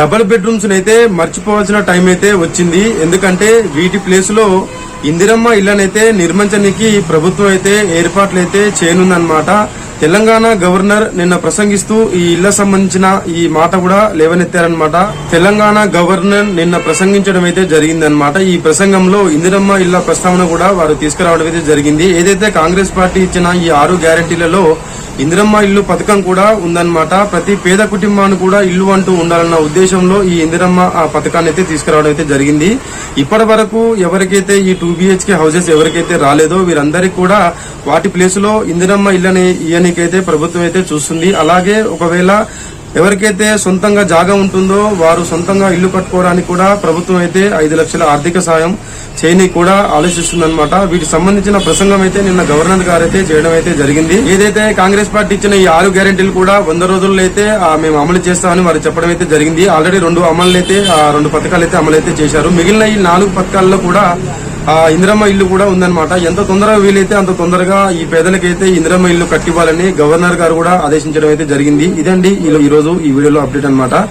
Double bedrooms అయితే మర్చిపోవాల్సిన time అయితే వచ్చింది. ఎందుకంటే వీటి ప్లేస్లో ఇందిరమ్మ ఇళ్ళనైతే నిర్మించడానికి ప్రభుత్వం అయితే ఏర్పాట్లు అయితే చేయనుందన్నమాట. తెలంగాణ గవర్నర్ నిన్న ప్రసంగిస్తూ ఈ ఇళ్ళ సంబంధించిన ఈ మాట కూడా లేవనెత్తారనమాట తెలంగాణ గవర్నర్ నిన్న ప్రసంగించడం అయితే జరిగిందనమాట ఈ ప్రసంగంలో ఇందిరమ్మ ఇళ్ళ ప్రస్తావన కూడా వారు తీసుకురావడం అయితే జరిగింది. ఏదైతే కాంగ్రెస్ పార్టీ ఇచ్చిన ఈ ఆరు గ్యారంటీలలో ఇందిరమ్మ ఇల్లు పథకం కూడా ఉందన్నమాట. ప్రతి పేద కుటుంబాన్ని కూడా ఇల్లు అంటూ ఉండాలన్న ఉద్దేశంలో ఈ ఇందిరమ్మ ఆ పథకాన్ని అయితే తీసుకురావడం అయితే జరిగింది. ఇప్పటి వరకు ఎవరికైతే ఈ టూ బిహెచ్కే హౌసెస్ ఎవరికైతే రాలేదో వీరందరికీ కూడా వాటి ప్లేస్లో ఇందిరమ్మ ఇళ్ళని ఇయనికైతే ప్రభుత్వం అయితే చూస్తుంది. అలాగే ఒకవేళ ఎవరికైతే సొంతంగా జాగా ఉంటుందో వారు సొంతంగా ఇల్లు కట్టుకోవడానికి కూడా ప్రభుత్వం అయితే ఐదు లక్షల ఆర్థిక సాయం చేయని కూడా ఆలోచిస్తుందన్నమాట. వీటికి సంబంధించిన ప్రసంగం అయితే నిన్న గవర్నర్ గారు అయితే చేయడం అయితే జరిగింది. ఏదైతే కాంగ్రెస్ పార్టీ ఇచ్చిన ఈ ఆరు గ్యారెంటీలు కూడా వంద రోజుల్లో అయితే మేము అమలు చేస్తామని వారు చెప్పడం అయితే జరిగింది. ఆల్రెడీ రెండు అమలు అయితే ఆ, రెండు పథకాలు అయితే అమలు అయితే చేశారు. మిగిలిన ఈ నాలుగు పథకాల్లో కూడా ఆ ఇందిరమ్మ ఇల్లు కూడా ఉందన్నమాట. ఎంత తొందరగా వీలైతే అంత తొందరగా ఈ పేదలకైతే ఇందిరమ్మ ఇల్లు కట్టివ్వాలని గవర్నర్ గారు కూడా ఆదేశించడం అయితే జరిగింది. ఇదండి ఈ- ఈ రోజు ఈ వీడియోలో అప్డేట్ అన్నమాట.